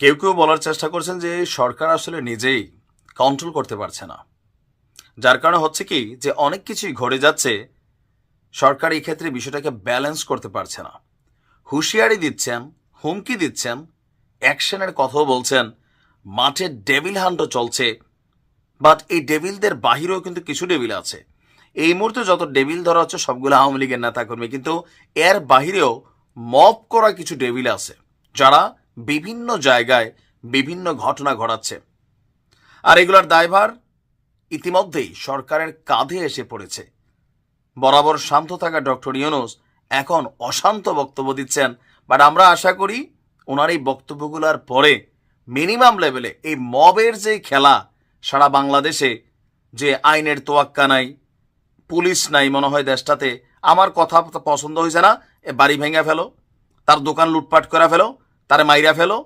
কেউ কেউ বলার চেষ্টা করছেন যে সরকার আসলে নিজেই কন্ট্রোল করতে পারছে না। যার কারণে হচ্ছে কি যে অনেক কিছুই ঘটে যাচ্ছে, সরকার এই ক্ষেত্রে বিষয়টাকে ব্যালেন্স করতে পারছে না। হুঁশিয়ারি দিচ্ছেন, হুমকি দিচ্ছেন অ্যাকশনের কথাও বলছেন, মাঠে ডেভিল হান্টও চলছে বাট এই ডেভিলদের বাহিরেও কিন্তু কিছু ডেভিল আছে। এই মুহূর্তে যত ডেভিল ধরা হচ্ছে, সবগুলো আওয়ামী লীগের নেতাকর্মী, কিন্তু এর বাহিরেও মপ করা কিছু ডেভিল আছে, যারা বিভিন্ন জায়গায় বিভিন্ন ঘটনা ঘটাচ্ছে। আর এগুলোর দায়ভার ইতিমধ্যেই সরকারের কাঁধে এসে পড়েছে। বরাবর শান্ত থাকা ডক্টর ইউনুস এখন অশান্ত বক্তব্য দিচ্ছেন, বাট আমরা আশা করি ওনার এই বক্তব্যগুলোর পরে মিনিমাম লেভেলে এই মবের যে খেলা সারা বাংলাদেশে যে আইনের তোয়াক্কা নাই, পুলিশ নাই মনে হয় দেশটাতে, আমার কথা পছন্দ হয়েছে না, এ বাড়ি ভেঙে ফেলো, তার দোকান লুটপাট করা ফেলো তারে মাইরা ফেলো,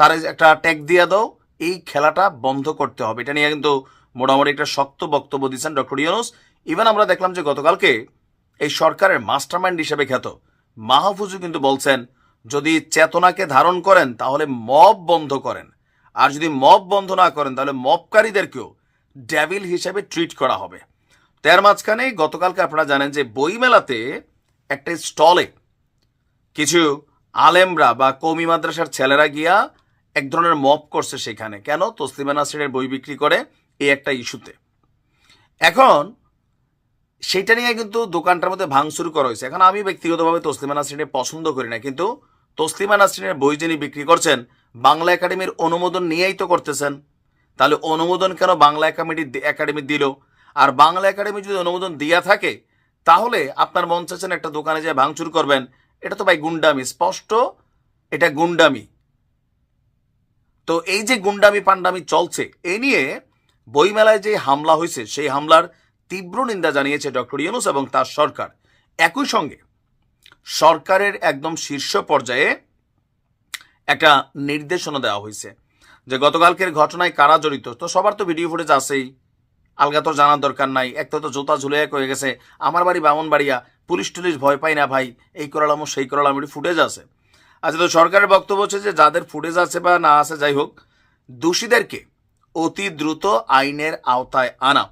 তারে একটা ট্যাগ দিয়ে দাও, এই খেলাটা বন্ধ করতে হবে। এটা নিয়ে কিন্তু মোটামুটি একটা শক্ত বক্তব্য দিচ্ছেন ডক্টর ইউনুস। ইভেন আমরা দেখলাম যে গতকালকে এই সরকারের মাস্টারমাইন্ড হিসেবে খ্যাত মাহফুজও কিন্তু বলছেন, যদি চেতনাকে ধারণ করেন, তাহলে মব বন্ধ করেন। আর যদি মব বন্ধ না করেন, তাহলে মবকারীদেরকেও ডেভিল হিসেবে ট্রিট করা হবে। তার মাঝখানে গতকালকে আপনারা জানেন যে বইমেলাতে একটা স্টলে কিছু আলেমরা বা কৌমি মাদ্রাসার ছেলেরা গিয়া এক ধরনের মপ করছে সেখানে। কেন? তসলিমা নাসরিনের বই বিক্রি করে এই একটা ইস্যুতে। এখন সেটা নিয়ে কিন্তু দোকানটার মধ্যে ভাঙচুর করা হয়েছে। এখন আমি ব্যক্তিগতভাবে তসলিমা নাসরিনের পছন্দ করি না, কিন্তু তসলিমা নাসরিনের বই যিনি বিক্রি করছেন, বাংলা একাডেমির অনুমোদন নিয়েই তো করতেছেন। তাহলে অনুমোদন কেন বাংলা একাডেমি একাডেমি দিল? আর বাংলা একাডেমি যদি অনুমোদন দিয়া থাকে, তাহলে আপনার মন চাচ্ছেন একটা দোকানে যে ভাঙচুর করবেন এটা তো ভাই গুন্ডামি, স্পষ্ট, এটা গুন্ডামি। তো এই যে গুন্ডামি পান্ডামি চলছে এই নিয়ে বইমেলায় যে হামলা হয়েছে, সেই হামলার তীব্র নিন্দা জানিয়েছে ডক্টর ইউনুস এবং তার সরকার। একই সঙ্গে সরকারের একদম শীর্ষ পর্যায়ে একটা নির্দেশনা দেওয়া হয়েছে যে গতকালকের ঘটনায় কারা জড়িত? তো সবার তো ভিডিও ফুটেজ আছেই। আলগা তো জানার দরকার নাই। একটা তো জুতা ঝুলে এক হয়ে গেছে। আমার বাড়ি বামন বাড়িয়া পুলিশ টুলিশ ভয় পাই না ভাই। এই করালাম সেই করালাম এটি ফুটেজ আছে। আচ্ছা তো সরকারের বক্তব্য হচ্ছে যে যাদের ফুটেজ আছে বা না আছে, যাই হোক, দোষীদেরকে অতি দ্রুত আইনের আওতায় আনা।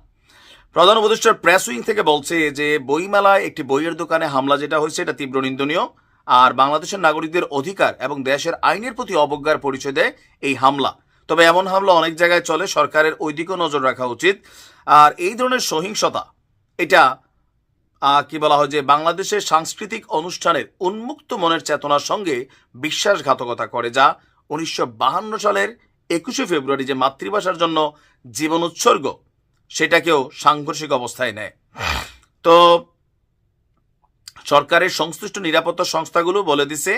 প্রধান উপদেষ্টার প্রেস উইং থেকে বলছে যে, বইমেলায় একটি বইয়ের দোকানে হামলা যেটা হয়েছে, এটা তীব্র নিন্দনীয়। আর বাংলাদেশের নাগরিকদের অধিকার এবং দেশের আইনের প্রতি অবজ্ঞার পরিচয় দেয় এই হামলা। তবে এমন হামলা অনেক জায়গায় চলে, সরকারের ওই দিকেও নজর রাখা উচিত। আর এই ধরনের সহিংসতা, এটা কি বলা হয় যে বাংলাদেশের সাংস্কৃতিক অনুষ্ঠানের উন্মুক্ত মনের চেতনার সঙ্গে বিশ্বাসঘাতকতা করে, যা উনিশশো সালের একুশে ফেব্রুয়ারি যে মাতৃভাষার জন্য জীবন উৎসর্গ, সেটাকেও সাংঘর্ষিক অবস্থায় নেয়। তো সরকারের সংশ্লিষ্ট নিরাপত্তা সংস্থাগুলো বলে দিছে,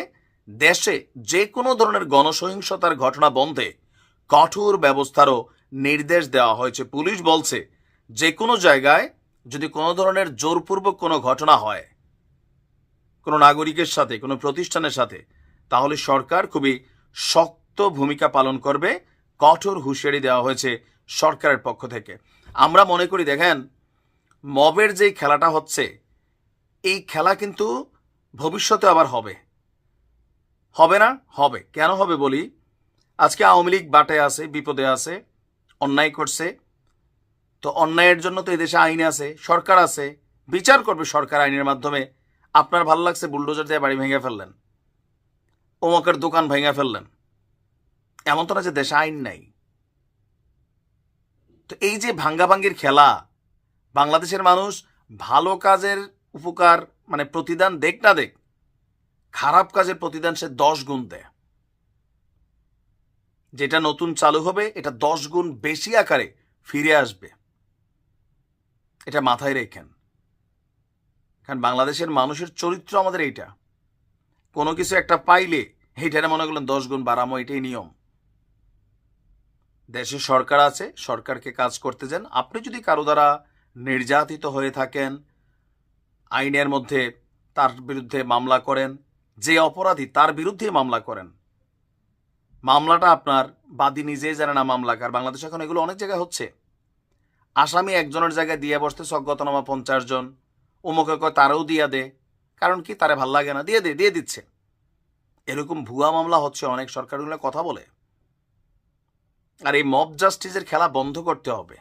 দেশে যে কোনো ধরনের গণসহিংসতার ঘটনা বন্ধে কঠোর ব্যবস্থারও নির্দেশ দেওয়া হয়েছে। পুলিশ বলছে, যে কোনো জায়গায় যদি কোনো ধরনের জোরপূর্বক কোনো ঘটনা হয়, কোনো নাগরিকের সাথে, কোনো প্রতিষ্ঠানের সাথে, তাহলে সরকার খুবই শক্ত ভূমিকা পালন করবে, কঠোর হুঁশিয়ারি দেওয়া হয়েছে সরকারের পক্ষ থেকে। আমরা মনে করি, দেখেন, মবের যেই খেলাটা হচ্ছে, এই খেলা কিন্তু ভবিষ্যতে আবার হবে। হবে না? হবে। কেন হবে বলি? আজকে আওয়ামী লীগ বাটে আছে, বিপদে আছে, অন্যায় করছে তো অন্যায়ের জন্য তো এদেশে আইন আছে, সরকার আছে। বিচার করবে সরকার আইনের মাধ্যমে। আপনার ভালো লাগছে বুলডোজার দিয়ে বাড়ি ভেঙে ফেললেন অমকের দোকান ভেঙে ফেললেন। এমন তো না যে দেশে আইন নাই। তো এই যে ভাঙ্গাভাঙ্গির খেলা, বাংলাদেশের মানুষ ভালো কাজের উপকার মানে প্রতিদান দেখ না দেখ, খারাপ কাজের প্রতিদান সে দশ গুণ দেয়। যেটা নতুন চালু হবে, এটা দশ গুণ বেশি আকারে ফিরে আসবে। এটা মাথায় রেখেন। কারণ বাংলাদেশের মানুষের চরিত্র আমাদের এইটা। কোনো কিছু একটা পাইলে এইটারে মনে করলেন দশ গুণ বাড়ামো, এটাই নিয়ম। দেশে সরকার আছে, সরকারকে কাজ করতে যান। আপনি যদি কারও দ্বারা নির্যাতিত হয়ে থাকেন, আইনের মধ্যে তার বিরুদ্ধে মামলা করেন, যে অপরাধী তার বিরুদ্ধে মামলা করেন, মামলাটা আপনার বাদী নিজেই জানে না মামলাকার। বাংলাদেশ এখন এগুলো অনেক জায়গায় হচ্ছে। আসামি একজনের জায়গায় দিয়ে বসতে সজ্ঞতনামা পঞ্চাশ জন। উমুকে কয়, তারাও দিয়া দে। কারণ কি? তারে ভালো লাগে না। দিয়ে দে, দিয়ে দিচ্ছে। এরকম ভুয়া মামলা হচ্ছে, অনেক সরকারগুলো কথা বলে। আর এই মব জাস্টিসের খেলা বন্ধ করতে হবে।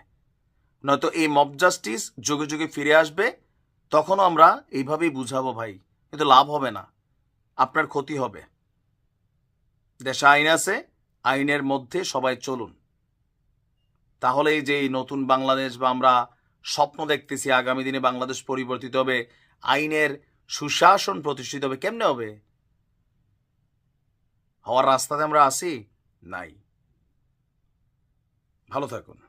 নয়তো এই মব জাস্টিস যুগে যুগে ফিরে আসবে, তখনও আমরা এইভাবেই বুঝাবো, ভাই, কিন্তু লাভ হবে না। আপনার ক্ষতি হবে। দেশে আইন আছে, আইনের মধ্যে সবাই চলুন। তাহলে এই যে নতুন বাংলাদেশ বা আমরা স্বপ্ন দেখতেছি, আগামী দিনে বাংলাদেশ পরিবর্তিত হবে, আইনের সুশাসন প্রতিষ্ঠিত হবে, কেমনে হবে? হওয়ার রাস্তাতে আমরা আসি নাই। ভালো থাকুন।